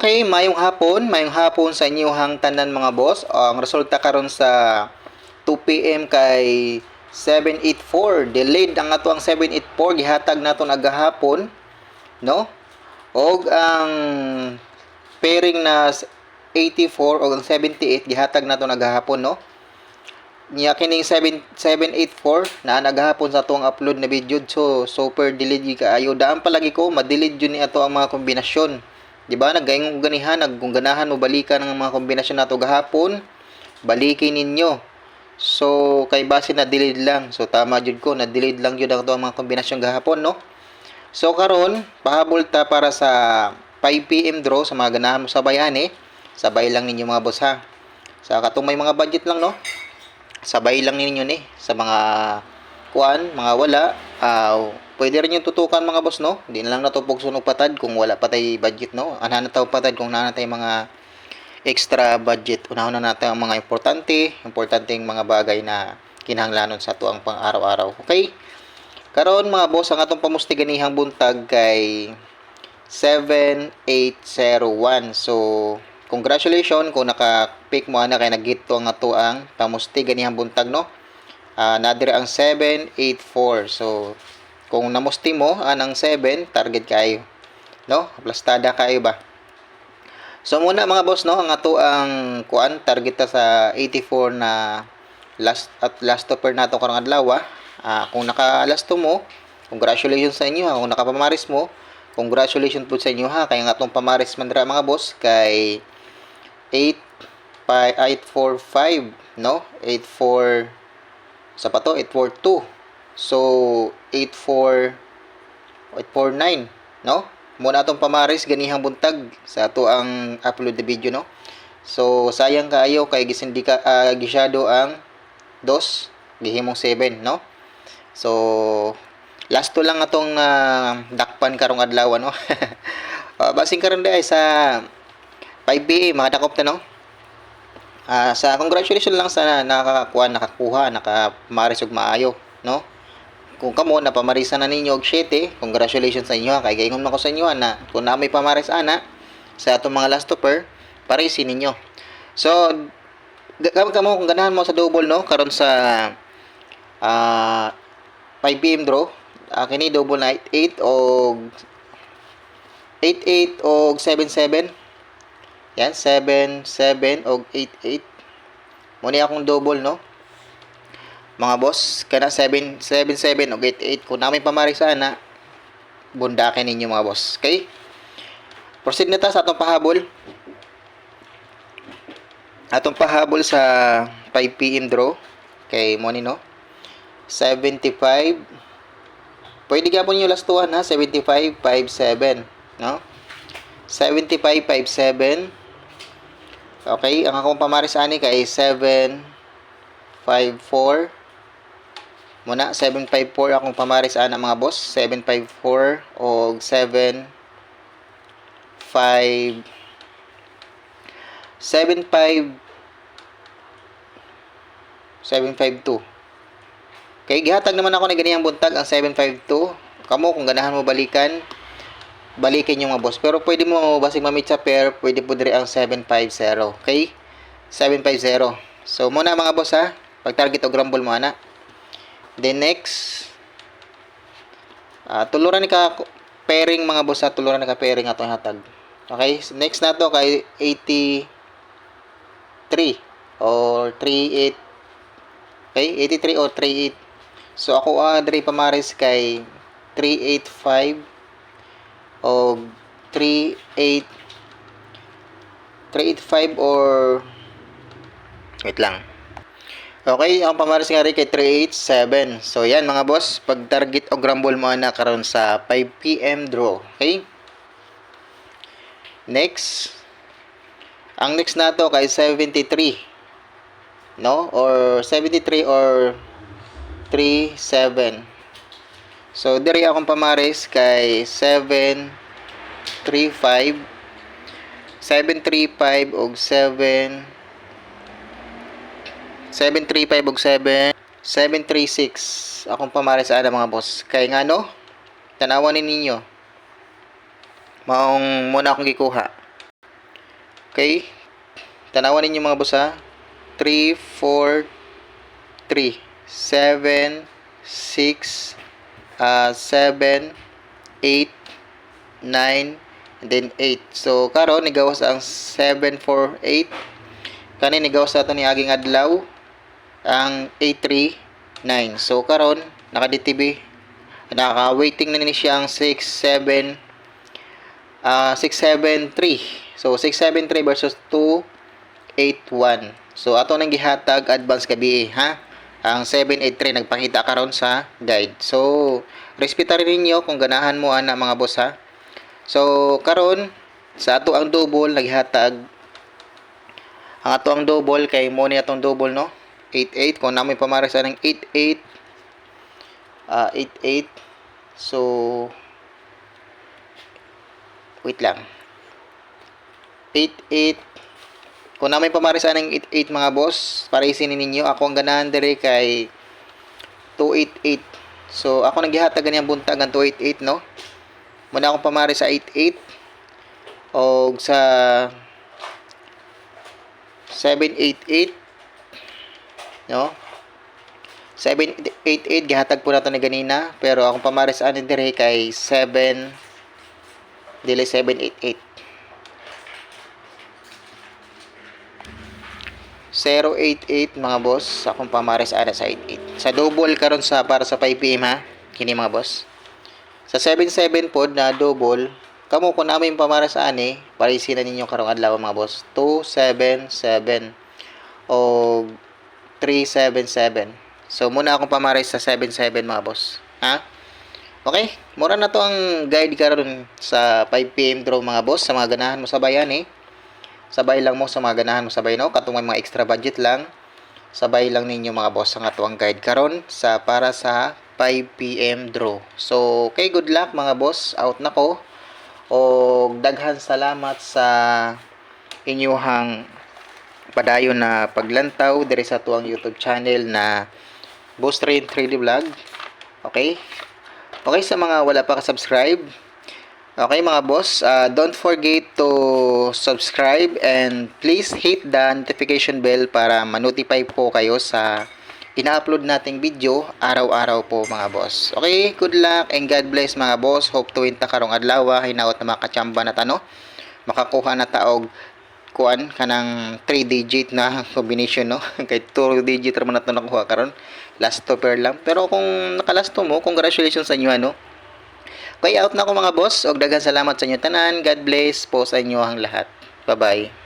Okay, mayong hapon, mayong hapon sa inyong tanan mga boss. ang resulta karon sa 2 PM kay 784. Delayed ang ato ang 784 gihatag nato agahapon, no? Og ang pairing na 84 o ang 78 gihatag nato agahapon, no? Niya kining 7 784 na nagahapon sa atong upload na video so super delayed kaayo daan palagi ko madelete yun ni ato ang mga kombinasyon Di ba? Nagayong ganihan, kung ganahan mo balikan ng mga kombinasyon nato gahapon, balikin ninyo. So, kay base na delayed lang. So, tama jud ko, na delayed lang jud ang mga kombinasyon gahapon, no? So, karon pahabol ta para sa 5 PM draw sa mga ganahan mo sa bayani. Sabay lang ninyo mga boss ha. Sa katong may mga budget lang, no? Sabay lang ninyo ni sa mga kuan, mga wala. Uh, pwede rin yung tutukan mga boss, no? Hindi na lang natupog sunog patad kung wala patay budget, no? Ana na patad kung nanatay mga extra budget. Unahon na natin ang mga importante, importanteng mga bagay na kinahanglanon sa tuang pang araw-araw. Okay? Karon mga boss, ang atong pamustiganihang buntag kay 7801. So, congratulations kung naka-pick mo ana kay nag-hit to ang ato ang pamustiganihang buntag, no? Uh, nadire ang 784. So, kung namusti mo anang 7, target kayo. No? Plastada kayo ba? So muna mga boss no, ang ato ang kuan target ta sa 84 na last at last topper nato karong adlaw. Ah, kung naka last to mo, congratulations sa inyo ha. Kung nakapamaris mo, congratulations po sa inyo ha. Kaya nga atong pamaris man dira mga boss kay 8 845 no? 84 sa pato 842 So, 84 849, no? Muna atong pamaris ganihang buntag sa ato ang upload the video, no? So, sayang kaayo kay gisindi ka uh, gisyado ang 2, gihimong 7, no? So, last to lang atong uh, dakpan karong adlaw, no? uh, basing karon ay sa 5 PM mga dakop ta, no? Uh, sa congratulations lang sa nakakakuha, nakakuha, nakamaris og maayo, no? kung kamo napamarisa na ninyo og 7 congratulations sa inyo ha kay gaingon man ko sa inyo na kung na may pamaris ana sa atong mga last topper parisin ninyo. So gamit kamo kung ganahan mo sa double no? Karon sa uh, 5 PM draw uh, kini double na 8 og 88 og 77 yan 7 7 og 88 mo ni akong double no? Mga boss kana 7 77 o 88 kung namin pamari sana bundakin ninyo mga boss. Okay? Proceed na ta sa atong pahabol. Atong pahabol sa 5 PM draw. Kay money no? 75 pwede gapon niyo last tuwan ha? 75 57 no? 75 57 okay ang akong pamaris ani kay 7 54 Muna, 754 akong pamaris ana mga boss. 754 o 7 5 75 752 Kay gihatag naman ako na ganiyang buntag ang 752. Kamo kung ganahan mo balikan, balikin yung mga boss. Pero pwede mo basig mamit sa pair, pwede po dire ang 750. Okay? 750. So muna mga boss ha, pag target o grumble mo ana. Then next, uh, tuluran ni ka pairing mga boss ha, tuluran ni ka pairing atong hatag. Okay, next na to kay 83 or 38 Okay, 83 or 38. So ako ah uh, diri pamaris kay 385 o 38 385 or wait lang Okay, ang pamaris nga rin kay 387. So, yan mga boss. Pag target o grumble mo na karon sa 5pm draw. Okay? Next. Ang next na to kay 73. No? Or 73 or 37. So, diri akong pamaris kay 735 735 og 7 735 og 7 736 akong pamari sa ada mga boss. Kay nga no? Tanawan ni ninyo. Maong muna akong gikuha. Okay? Tanawan ninyo mga boss ha. 3, 4, 3, 7, 6, uh, 7, 8, 9, and then 8. So, karon nigawas ang 7, 4, 8. Kani nigawas nato ni aging adlaw ang 8, 3, 9. So, karon naka-DTB. Naka-waiting na ni siya ang 6, 7, uh, 673. So 673 versus 281. So ato nang gihatag advance gabi ha. Ang 783 nagpakita karon sa guide. So respeta rin ninyo kung ganahan mo ana mga boss ha. So karon sa ato ang double naghatag ang ato ang double kay mo ni atong double no 88 kung namoy pamares ng 88 uh, 88 so wait lang 88 kung namin pamarisan ng 88 mga boss para isinin ninyo ako ang ganahan dire kay 288 so ako naghihatag ganyan buntag ang 288 no? Muna akong pamari sa 88 o sa 788 no? 788 gihatag po nato ni ganina pero akong pamari sa anin dire kay 7 dili 788 088 mga boss akong pamares ana sa 88 sa double karon sa para sa 5pm ha? Kini mga boss. Sa 77 pod na double kamo ko namin pamares ani para isina ninyo karong adlaw mga boss. 277 o 377 so muna akong pamares sa 77 mga boss ha? Okay mura na to ang guide karon sa 5pm draw mga boss sa mga ganahan mo sa bayan eh sabay lang mo sa mga ganahan mo sabay no? Katong may mga extra budget lang. Sabay lang ninyo mga boss ang atuang guide karon sa para sa 5 PM draw. So okay good luck mga boss. Out na ko. O daghan salamat sa inyuhang padayon na paglantaw diri sa tuang YouTube channel na Boss Train 3D Vlog. Okay? Okay sa mga wala pa ka-subscribe Okay mga boss, uh, don't forget to subscribe and please hit the notification bell para ma-notify po kayo sa ina-upload nating video araw-araw po mga boss. Okay, good luck and God bless mga boss. Hope to win ta karong adlaw, hinaot na makachamba na tano. Makakuha na taog kuan kanang 3 digit na combination no kay 2 digit ra man nakuha karon last to pair lang pero kung nakalast mo congratulations sa inyo ano Kaya out na ko mga boss. Og daghan salamat sa inyo tanan. God bless po sa inyo ang lahat. Bye-bye.